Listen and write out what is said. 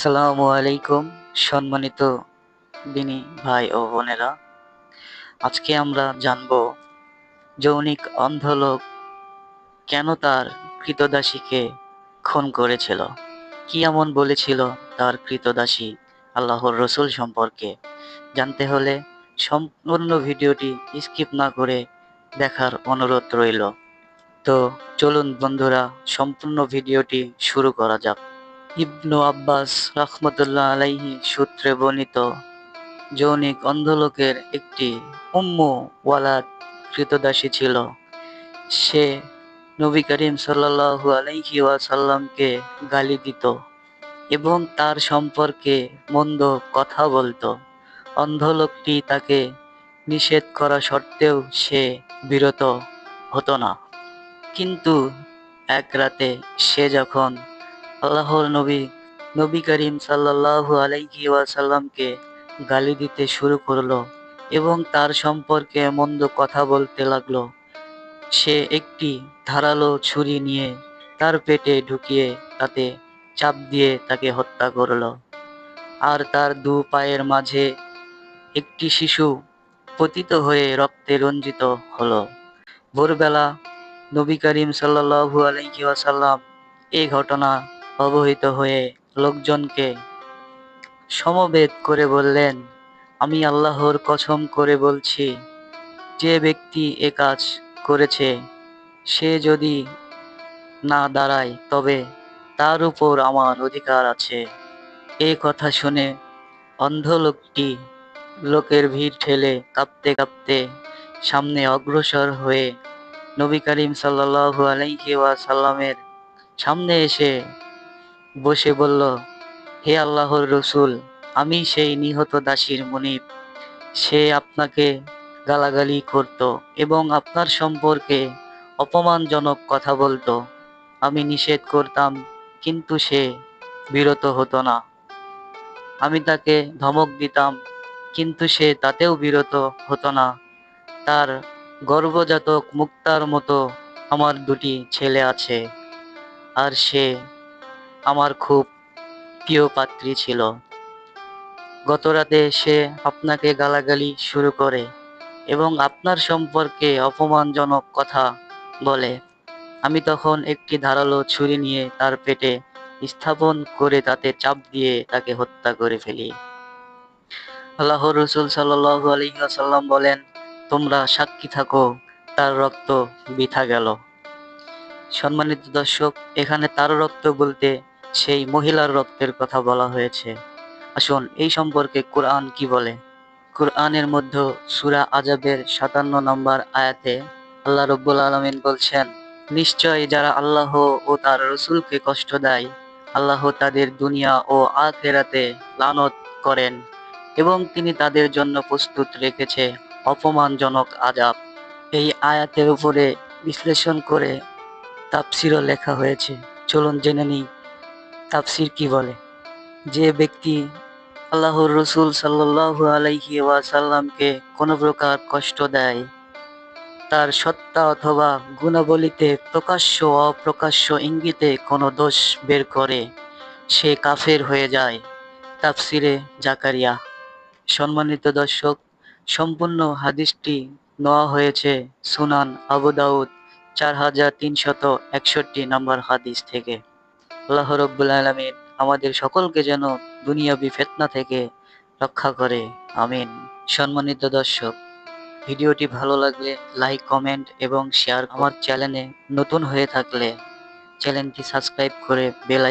সালামু আলাইকুম, সম্মানিত দিনী ভাই ও বোনেরা। আজকে আমরা জানব যৌনিক অন্ধ লোক কেন তার কৃতদাসীকে খুন করেছিল? কি এমন বলেছিল তার কৃতদাসী আল্লাহর রসুল সম্পর্কে? জানতে হলে সম্পূর্ণ ভিডিওটি স্কিপ না করে দেখার অনুরোধ রইল। তো চলুন বন্ধুরা, সম্পূর্ণ ভিডিওটি শুরু করা যাক। ইবনু আব্বাস রহমতুল্লাহ আলাইহি সূত্রে বর্ণিত, যৌনিক অন্ধলোকের একটি উম্মু ওয়ালাদ কৃতদাসী ছিল। সে নবী করিম সাল্লাল্লাহু আলাইহি ওয়াসাল্লামকে গালি দিত এবং তার সম্পর্কে মন্দ কথা বলতো। অন্ধলোকটি তাকে নিষেধ করা সত্ত্বেও সে বিরত হতো না। কিন্তু এক রাতে সে যখন আল্লাহর নবী নবী করিম সাল্লাল্লাহু আলাইহি ওয়াসাল্লামকে গালি দিতে শুরু করল এবং তার সম্পর্কে মন্দ কথা বলতে লাগল। সে একটি ধারালো ছুরি নিয়ে তার পেটে ঢুকিয়ে তাতে চাপ দিয়ে তাকে হত্যা করল। আর তার দু পায়ের মাঝে একটি শিশু পতিত হয়ে রক্তে রঞ্জিত হলো। ভোরবেলা নবী করিম সাল্লাল্লাহু আলাইহি ওয়াসাল্লাম এই ঘটনা অবহিত হয়ে লোকজনকে সমবেত করে বললেন, আমি আল্লাহর কসম করে বলছি, যে ব্যক্তি এ কাজ করেছে, সে যদি না দাঁড়ায়, তবে তার উপর আমার অধিকার আছে। এ কথা শুনে অন্ধ লোকটি লোকের ভিড় ঠেলে কাঁপতে কাঁপতে সামনে অগ্রসর হয়ে নবী করিম সাল্লাল্লাহু আলাইহি ওয়াসাল্লামের সামনে এসে বসে বলল, হে আল্লাহর রসুল, আমি সেই নিহত দাসীর মনিব। সে আপনাকে গালাগালি করত এবং আপনার সম্পর্কে অপমানজনক কথা বলতো। আমি নিষেধ করতাম, কিন্তু সে বিরত হতো না। আমি তাকে ধমক দিতাম, কিন্তু সে তাতেও বিরত হতো না। তার গর্ভজাতক মুক্তার মতো আমার দুটি ছেলে আছে, আর সে আমার খুব প্রিয় পাত্রী ছিল। গত রাতে সে আপনাকে গালাগালি শুরু করে এবং আপনার সম্পর্কে অপমানজনক কথা বলে। আমি তখন একটি ধারালো ছুরি নিয়ে তার পেটে স্থাপন করে তাতে চাপ দিয়ে তাকে হত্যা করে ফেলি। আল্লাহ রসুল সাল্লাহ আলহিহাসাল্লাম বলেন, তোমরা সাক্ষী থাকো, তার রক্ত বৃথা গেল। সম্মানিত দর্শক, এখানে তার রক্ত বলতে সেই মহিলার রক্তের কথা বলা হয়েছে। আসুন, এই সম্পর্কে কোরআন কি বলে? কোরআনের মধ্যে সুরা আজাবের সাতান্ন নম্বর আয়াতে আল্লাহ রব্বুল আলমিন বলছেন, নিশ্চয় যারা আল্লাহ ও তার রসুলকে কষ্ট দেয়, আল্লাহ তাদের দুনিয়া ও আখেরাতে লানত করেন এবং তিনি তাদের জন্য প্রস্তুত রেখেছে অপমানজনক আজাব এই আয়াতের উপরে বিশ্লেষণ করে তাফসিরও লেখা হয়েছে। চলুন জেনে নিই তাফসির কি বলে? যে ব্যক্তি আল্লাহর রসুল সাল্লাল্লাহু আলাইহি ওয়াসাল্লামকে কোনো প্রকার কষ্ট দেয়, তার সত্তা অথবা গুণাবলিতে প্রকাশ্য অপ্রকাশ্য ইঙ্গিতে কোনো দোষ বের করে, সে কাফের হয়ে যায়। তাফসিরে জাকারিয়া। সম্মানিত দর্শক, সম্পূর্ণ হাদিসটি নেওয়া হয়েছে সুনান আবু দাউদ, চার হাজার তিনশত একষট্টি নম্বর হাদিস থেকে। আল্লাহ রব্বুল আলমিন আমাদের সকলকে যেন দুনিয়াবি ফেতনা থেকে রক্ষা করে। আমিন। সম্মানিত দর্শক, ভিডিওটি ভালো লাগলে লাইক, কমেন্ট এবং শেয়ার আমার চ্যানেলে নতুন হয়ে থাকলে চ্যানেলটি সাবস্ক্রাইব করে বেল